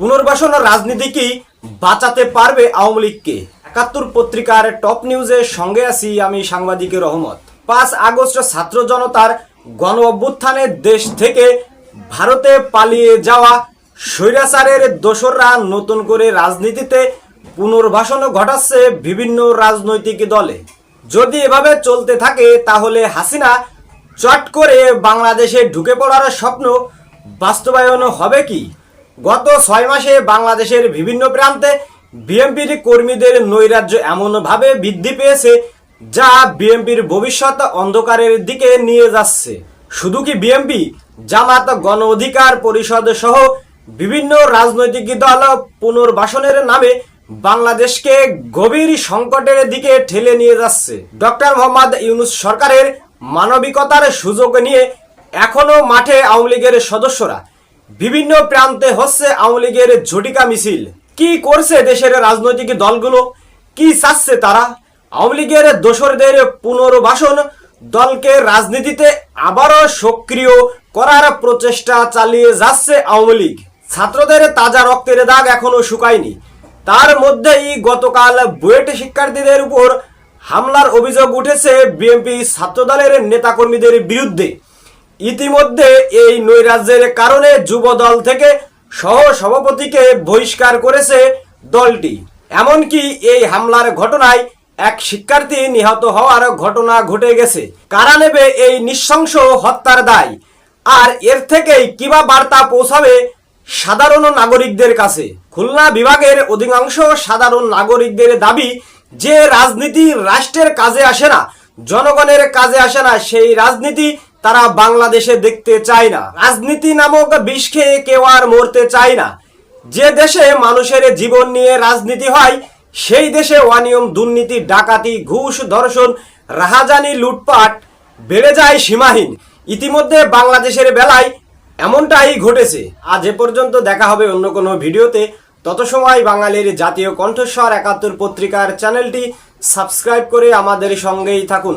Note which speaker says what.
Speaker 1: পুনর্বাসন রাজনীতি কি বাঁচাতে পারবে আওয়ামী লীগকে? একাত্তর পত্রিকার টপ নিউজের সঙ্গে আছি আমি সাংবাদিক রহমত। পাঁচ আগস্ট ছাত্র জনতার গণ অভ্যুত্থানে দেশ থেকে ভারতে পালিয়ে যাওয়া স্বৈরাচারের দোসররা নতুন করে রাজনীতিতে পুনর্বাসন ঘটাচ্ছে বিভিন্ন রাজনৈতিক দলে। যদি এভাবে চলতে থাকে, তাহলে হাসিনা চট করে বাংলাদেশে ঢুকে পড়ার স্বপ্ন বাস্তবায়ন হবে কি? গত ছয় মাসে বাংলাদেশের বিভিন্ন প্রান্তে বিএনপির কর্মীদের নৈরাজ্য এমনভাবে বৃদ্ধি পেয়েছে যা বিএনপির ভবিষ্যৎ অন্ধকারের দিকে নিয়ে যাচ্ছে। শুধু কি বিএনপি, জামাত, গণ অধিকার পরিষদ সহ বিভিন্ন রাজনৈতিক দল পুনর্বাসনের নামে বাংলাদেশকে গভীর সংকটের দিকে ঠেলে নিয়ে যাচ্ছে। ডক্টর মোহাম্মদ ইউনুস সরকারের মানবিকতার সুযোগ নিয়ে এখনও মাঠে আওয়ামী লীগের সদস্যরা বিভিন্ন প্রান্তে হচ্ছে আওয়ামী লীগের ঝটিকা মিছিল। কি করছে দেশের রাজনৈতিক দলগুলো? কি চাচ্ছে তারা? আওয়ামী লীগের দোসরদের পুনর্বাসন দলকে রাজনীতিতে আবারও সক্রিয় করার প্রচেষ্টা চালিয়ে যাচ্ছে আওয়ামী লীগ। ছাত্রদের তাজা রক্তের দাগ এখনও শুকায়নি। তার মধ্যেই গতকাল বুয়েট শিক্ষার্থীদের উপর হামলার অভিযোগ উঠেছে বিএনপি ছাত্রদলের নেতাকর্মীদের বিরুদ্ধে। ইতিমধ্যে এই নৈরাজ্যের কারণে যুব দল থেকে সহ সভাপতিকে বহিষ্কার করেছে দলটি। এমনকি এই হামলার ঘটনায় এক শিক্ষার্থী নিহত হওয়ার ঘটনা ঘটে গেছে। কারা নেবে এই নৃশংস হত্যার দায়? আর এর থেকেই কিবা বার্তা পৌঁছাবে সাধারণ নাগরিকদের কাছে। খুলনা বিভাগের অধিকাংশ সাধারণ নাগরিকদের দাবি, যে রাজনীতি রাষ্ট্রের কাজে আসে না, জনগণের কাজে আসে না, সেই রাজনীতি তারা বাংলাদেশে দেখতে চায় না। রাজনীতি নামক বিষ খেয়ে কেউ আর মরতে চায় না। যে দেশে মানুষের জীবন নিয়ে রাজনীতি হয়, সেই দেশে অনিয়ম, দুর্নীতি, ডাকাতি, ঘুষ, ধর্ষণ, রাহাজানি, লুটপাট বেড়ে যায় সীমাহীন। ইতিমধ্যে বাংলাদেশের বেলায় এমনটাই ঘটেছে। আজ এ পর্যন্ত দেখা হবে অন্য কোনো ভিডিওতে। তত সময় বাঙালির জাতীয় কণ্ঠস্বর একাত্তর পত্রিকার চ্যানেলটি সাবস্ক্রাইব করে আমাদের সঙ্গেই থাকুন।